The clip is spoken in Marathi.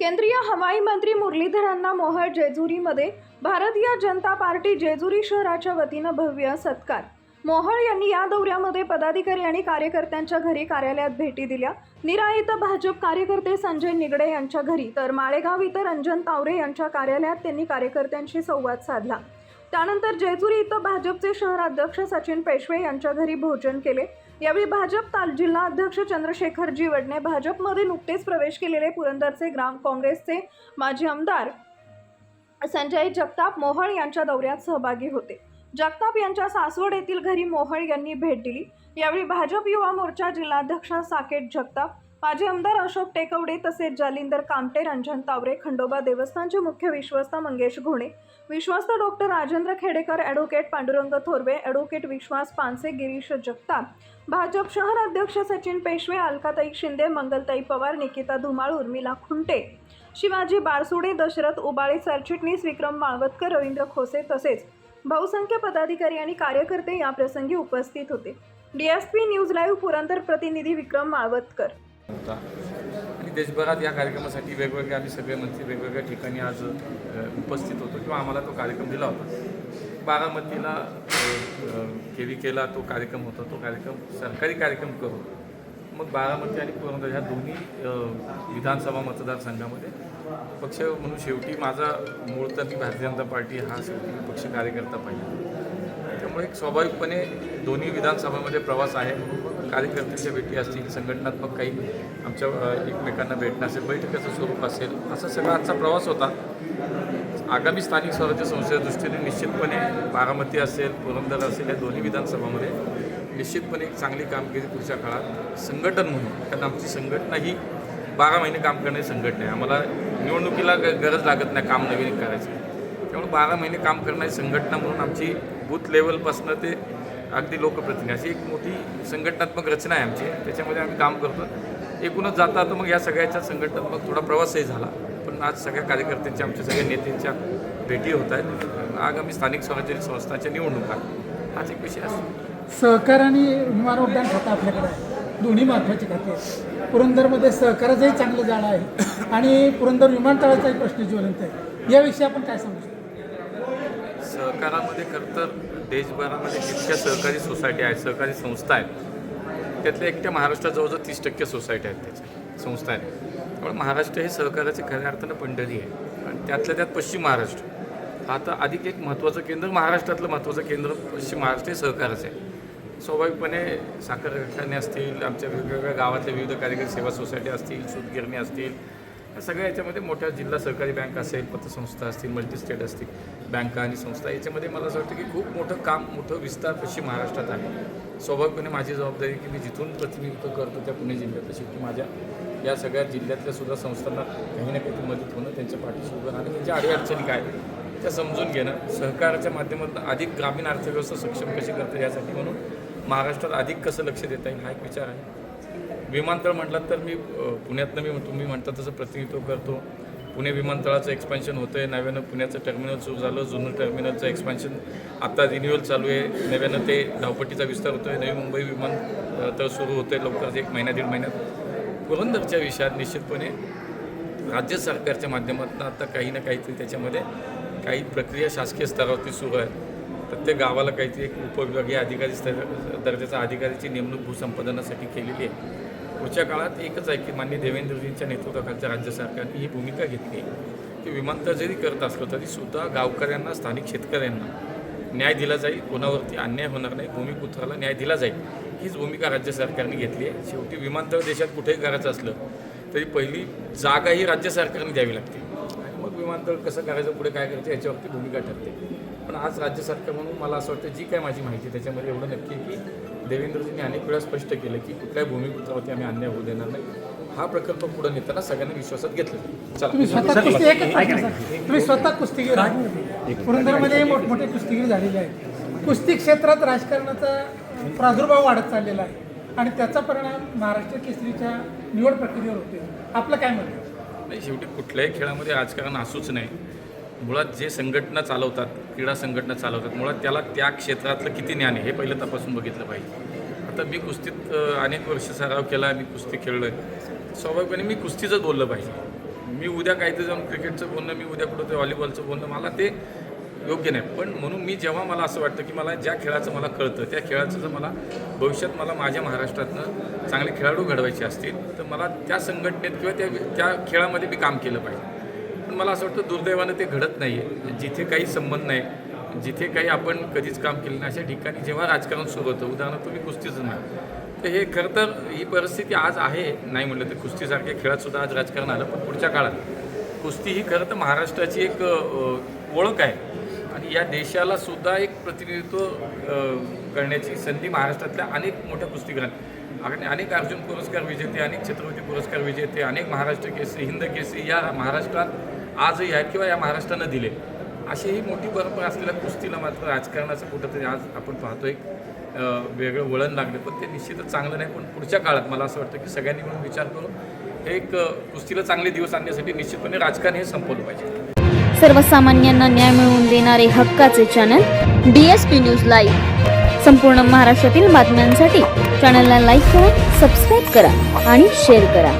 केंद्रीय हवाई मंत्री मुरलीधरांना मोहळ जेजुरीमध्ये भारतीय जनता पार्टी जेजुरी शहराच्या वतीनं भव्य सत्कार. मोहळ यांनी या दौऱ्यामध्ये पदाधिकारी आणि कार्यकर्त्यांच्या घरी कार्यालयात भेटी दिल्या. निरा इथं भाजप कार्यकर्ते संजय निगडे यांच्या घरी तर माळेगाव इथं रंजन तावरे यांच्या कार्यालयात त्यांनी कार्यकर्त्यांशी संवाद साधला. त्यानंतर जेजुरी इथं भाजपचे शहराध्यक्ष सचिन पेशवे यांच्या घरी भोजन केले. यावेळी भाजप ताल जिल्हा अध्यक्ष चंद्रशेखर वडणे भाजपमध्ये नुकतेच प्रवेश केलेले पुरंदरचे ग्राम काँग्रेसचे माजी आमदार संजय जगताप मोहळ यांच्या दौऱ्यात सहभागी होते. जगताप यांच्या सासवड येथील घरी मोहळ यांनी भेट दिली. यावेळी भाजप युवा मोर्चा जिल्हाध्यक्ष साकेत जगताप माजी आमदार अशोक टेकवडे तसेच जालिंदर कामटे रंजन तावरे खंडोबा देवस्थानचे मुख्य विश्वस्त मंगेश घोणे विश्वस्त doctor Rajendra Khedekar advocate Pandurang Thorve advocate Vishwas Panse Girish Jagtap BJP शहर अध्यक्ष सचिन पेशवे अलकाताई शिंदे मंगलताई पवार निकिता धुमाळ उर्मिला खुंटे शिवाजी बारसुडे दशरथ उबाळे सरचिटणीस विक्रम माळवतकर रवींद्र खोसे तसेच बहुसंख्य पदाधिकारी आणि कार्यकर्ते या प्रसंगी उपस्थित होते. डीएसपी न्यूज लाईव्ह पुरंदर प्रतिनिधी विक्रम माळवतकर. होता. आणि देशभरात या कार्यक्रमासाठी वेगवेगळे आम्ही सगळे मंत्री वेगवेगळ्या ठिकाणी आज उपस्थित होतो किंवा आम्हाला तो कार्यक्रम दिला होता. बारामतीला केवी केला तो कार्यक्रम होता. तो कार्यक्रम सरकारी कार्यक्रम करून मग बारामती आणि पुरंदर ह्या दोन्ही विधानसभा मतदारसंघामध्ये पक्ष म्हणून शेवटी माझा मूळ तर मी भारतीय जनता पार्टी हा शेवटी पक्ष कार्यकर्ता पाहिजे त्यामुळे एक स्वाभाविकपणे दोन्ही विधानसभामध्ये प्रवास आहे. म्हणून कार्यकर्त्यांच्या भेटी असतील संघटनात्मक काही आमच्या एकमेकांना भेटणं असेल बैठकाचं स्वरूप असेल असा सगळा आजचा प्रवास होता. आगामी स्थानिक स्वराज्य संस्थेच्या दृष्टीने निश्चितपणे बारामती असेल पुरंदर असेल या दोन्ही विधानसभामध्ये निश्चितपणे एक चांगली कामगिरी पुढच्या काळात संघटन म्हणून कारण आमची संघटना ही बारा महिने काम करणारी संघटना आहे. आम्हाला निवडणुकीला ग- गरज लागत नाही काम नवीन करायचं. त्यामुळे बारा महिने काम करणारी संघटना म्हणून आमची बूथ लेवलपासनं ते अगदी लोकप्रतिनिधी. अशी एक मोठी संघटनात्मक रचना आहे आमची. त्याच्यामध्ये आम्ही काम करतो. एकूणच जाता तर मग या सगळ्याच्या संघटनात्मक थोडा प्रवासही झाला. पण आज सगळ्या कार्यकर्त्यांच्या आमच्या सगळ्या नेत्यांच्या भेटी होत आहेत. आगामी स्थानिक स्वराज्य संस्थांच्या निवडणुका हाच एक विषय असतो. सहकार आणि विमान उड्डाण खातं आपल्याकडे आहे. दोन्ही महत्त्वाची खाते आहेत. पुरंदरमध्ये सहकाराचंही चांगलं जाळं आहे. आणि पुरंदर विमानतळाचाही प्रश्न ज्वलंत आहे. याविषयी आपण काय सांगू शकतो? सहकारामध्ये खरं तर देशभरामध्ये जितक्या सहकारी सोसायटी आहेत सहकारी संस्था आहेत त्यातल्या एकट्या महाराष्ट्रात जवळजवळ तीस टक्के सोसायटी आहेत त्याच्या संस्था आहेत त्यामुळे महाराष्ट्र हे सहकाराचे खऱ्या अर्थानं पंढरी आहे. आणि त्यातल्या त्यात पश्चिम महाराष्ट्र. आता अधिक एक महत्त्वाचं केंद्र महाराष्ट्रातलं महत्त्वाचं केंद्र पश्चिम महाराष्ट्र हे सहकाराचं आहे. स्वाभाविकपणे साखर कारखाने असतील आमच्या वेगवेगळ्या गावातल्या विविध कार्यकारी सेवा सोसायटी असतील सूतगिरणी असतील सगळ्या याच्यामध्ये मोठ्या जिल्हा सहकारी बँक असेल पतसंस्था असतील मल्टीस्टेट असतील बँका आणि संस्था याच्यामध्ये मला असं वाटतं की खूप मोठं काम मोठं विस्तार पश्चिम महाराष्ट्रात आहे. स्वाभाविकपणे माझी जबाबदारी की मी जिथून प्रतिनिधित्व करतो त्या पुणे जिल्ह्यात तशी की माझ्या या सगळ्या जिल्ह्यातल्या सुद्धा संस्थांना काही ना काही मदत होणं त्यांच्या पाठीशी उभं राहणं त्यांच्या अडीअडचणी काय त्या समजून घेणं सहकाराच्या माध्यमातून अधिक ग्रामीण अर्थव्यवस्था सक्षम कशी करता यासाठी म्हणून महाराष्ट्रात अधिक कसं लक्ष देता येईल हा एक विचार आहे. विमानतळ म्हटलं तर मी पुण्यातनं मी तुम्ही म्हणता तसं प्रतिनिधित्व करतो. पुणे विमानतळाचं एक्सपान्शन होतं आहे नव्यानं पुण्याचं टर्मिनल सुरू झालं. जुनं टर्मिनलचं एक्सपान्शन आत्ता रिन्युअल चालू आहे. नव्यानं ते धावपट्टीचा विस्तार होतो आहे नवी मुंबई विमानतळ सुरू होतं आहे लवकरच एक महिना दीड महिन्यात. पुरंदरच्या विषयात निश्चितपणे राज्य सरकारच्या माध्यमातून आता काही ना काहीतरी त्याच्यामध्ये काही प्रक्रिया शासकीय स्तरावरती सुरू आहे. प्रत्येक गावाला काहीतरी एक उपविभागीय अधिकारी स्तर दर्जाचा अधिकाऱ्याची नेमणूक भूसंपादनासाठी केलेली आहे. पुढच्या काळात एकच आहे की मान्य देवेंद्रजींच्या नेतृत्वाखालच्या राज्य सरकारने ही भूमिका घेतली की विमानतळ जरी करत असलं तरीसुद्धा गावकऱ्यांना स्थानिक शेतकऱ्यांना न्याय दिला जाईल. कोणावरती अन्याय होणार नाही. भूमिपुत्राला न्याय दिला जाईल. हीच भूमिका राज्य सरकारने घेतली आहे. शेवटी विमानतळ देशात कुठेही करायचं असलं तरी पहिली जागा ही राज्य सरकारने द्यावी लागते. आणि मग विमानतळ कसं करायचं पुढे काय करायचं याच्यावरती भूमिका ठरते. पण आज राज्य सरकार म्हणून मला असं वाटतं जी काय माझी माहिती त्याच्यामध्ये एवढं नक्की की देवेंद्रजींनी अनेक वेळा स्पष्ट केलं की कुठल्याही भूमिपुत्रावरती आम्ही अन्याय होऊ देणार नाही. हा प्रकल्प पुढे नेताना सगळ्यांना विश्वासात घेतलं. तुम्ही चला. स्वतः कुस्ती एकच. तुम्ही स्वतः कुस्तीगीर आहात. पुरंदरमध्ये मोठमोठे कुस्तीगीर झालेले आहेत. कुस्ती क्षेत्रात राजकारणाचा प्रादुर्भाव वाढत चाललेला आहे आणि त्याचा परिणाम महाराष्ट्र केसरीच्या निवड प्रक्रियेवर होते आपलं काय मत आहे? नाही शेवटी कुठल्याही खेळामध्ये राजकारण असूच नाही. मुळात जे संघटना चालवतात क्रीडा संघटना चालवतात मुळात त्याला त्या क्षेत्रातलं किती ज्ञान आहे हे पहिलं तपासून बघितलं पाहिजे. आता मी कुस्तीत अनेक वर्ष सराव केला मी कुस्ती खेळलो. आहे स्वाभाविकपणे मी कुस्तीचंच बोललं पाहिजे. मी उद्या काहीतरी जाऊन क्रिकेटचं बोलणं मी उद्या कुठं ते व्हॉलीबॉलचं बोलणं मला ते योग्य नाही. पण म्हणून मी जेव्हा मला असं वाटतं की मला ज्या खेळाचं मला कळतं त्या खेळाचं जर मला भविष्यात मला माझ्या महाराष्ट्रातनं चांगले खेळाडू घडवायचे असतील तर मला त्या संघटनेत किंवा त्या त्या खेळामध्ये मी काम केलं पाहिजे. मला असं वाटतं दुर्दैवानं ते घडत नाही आहे जिथे काही संबंध नाही जिथे काही आपण कधीच काम केलं नाही अशा ठिकाणी जेव्हा राजकारण सुरू होतं उदाहरणार्थ तुम्ही कुस्तीचं नाही तर हे खरं तर ही परिस्थिती आज आहे. नाही म्हटलं तर कुस्तीसारख्या खेळातसुद्धा आज राजकारण आलं पण पुढच्या काळात. कुस्ती ही खरं तर महाराष्ट्राची एक ओळख आहे. आणि या देशाला सुद्धा एक प्रतिनिधित्व करण्याची संधी महाराष्ट्रातल्या अनेक मोठ्या कुस्तीगरांना. आणि अनेक अर्जुन पुरस्कार विजेते अनेक छत्रपती पुरस्कार विजेते अनेक महाराष्ट्र केसरी हिंद केसरी या महाराष्ट्रात आजही आहेत किंवा या महाराष्ट्रानं दिले. अशी ही मोठी परंपरा असलेल्या कुस्तीला मात्र राजकारणाचं कुठंतरी आज आपण पाहतो एक वेगळं वळण लागलं. पण ते निश्चितच चांगलं नाही. पण पुढच्या काळात मला असं वाटतं की सगळ्यांनी मिळून विचार करून एक कुस्तीला चांगले दिवस आणण्यासाठी निश्चितपणे राजकारण हे संपवलं पाहिजे. सर्वसामान्यांना न्याय मिळवून देणारे हक्काचे channel D S P news live संपूर्ण महाराष्ट्रातील बातम्यांसाठी चॅनलला लाईक करा सबस्क्राईब करा आणि शेअर करा.